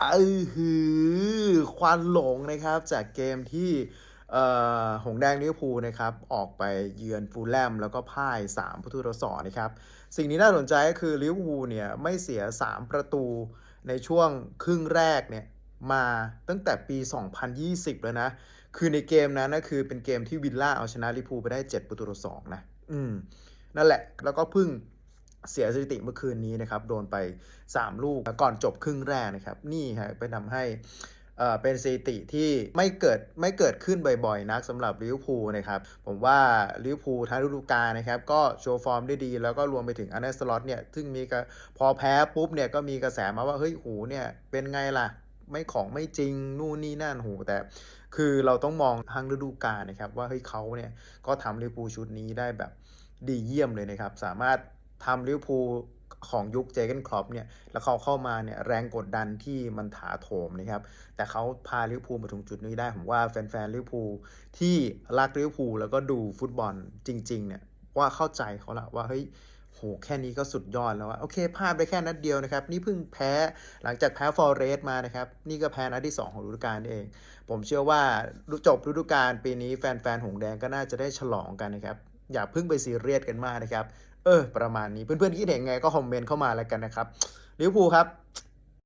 เออหือควันหลงนะครับจากเกมที่หงแดงลิเวอร์พูลนะครับออกไปเยือนฟูลแลมแล้วก็พ่าย 3 ประตูต่อสองนะครับ สิ่งที่น่าสนใจก็คือลิเวอร์พูลเนี่ยไม่เสีย 3 ประตูในช่วงครึ่งแรกเนี่ยมาตั้งแต่ปี 2020 แล้วนะ คือในเกมนั้นนะคือเป็นเกมที่วิลล่าเอาชนะลิเวอร์พูลไปได้ 7 ประตูต่อสองนะ อืม นั่นแหละ แล้วก็พิ่ง เสียสถิติเมื่อคืนนี้นะครับ โดนไป 3 ลูกก่อนจบครึ่งแรกนะครับ นี่ฮะไปทำให้เป็นสถิติที่ไม่เกิดไม่เกิดขึ้นบ่อยๆ นักสำหรับลิเวอร์พูลนะครับ ผมว่าลิเวอร์พูลทั้งฤดูกาลนะครับ ก็โชว์ฟอร์มได้ดี แล้วก็รวมไปถึงอันเดอร์สล็อตเนี่ย ซึ่งมีกระพอแพ้ปุ๊บเนี่ยก็มีกระแสมาว่า เฮ้ยหูเนี่ยเป็นไงล่ะ ไม่ของไม่จริงนู่นนี่นั่นหูแต่คือเราต้องมองทั้งฤดูกาลนะครับ ว่าเฮ้ยเขาเนี่ยก็ทำลิเวอร์พูลชุดนี้ได้แบบดีเยี่ยมเลยนะครับ สามารถ ทำลิเวอร์พูลของยุคเจเกนครอปเนี่ยแล้วเขาเข้ามาเนี่ยแรงกดดันที่มันถาโถมนะครับ แต่เขาพาลิเวอร์พูลมาถึงจุดนี้ได้ ผมว่าแฟนๆลิเวอร์พูลที่รักลิเวอร์พูลแล้วก็ดูฟุตบอลจริงๆเนี่ยว่าเข้าใจเขาละว่าเฮ้ย โหแค่นี้ก็สุดยอดแล้วว่าโอเคพลาดไปแค่นัดเดียวนะครับ นี่เพิ่งแพ้หลังจากแพ้ฟอร์เรสมานะครับ นี่ก็แพ้นัดที่ 2 ของฤดูกาลนี่เอง ผมเชื่อว่าจบฤดูกาลปีนี้แฟนๆหงแดงก็น่าจะได้ฉลองกันนะครับ อย่าเพิ่งไปซีเรียสกันมากนะครับ เออ ประมาณนี้เพื่อนๆคิดเห็นไงก็คอมเมนต์เข้ามาแล้วกันนะครับลิเวอร์พูลครับ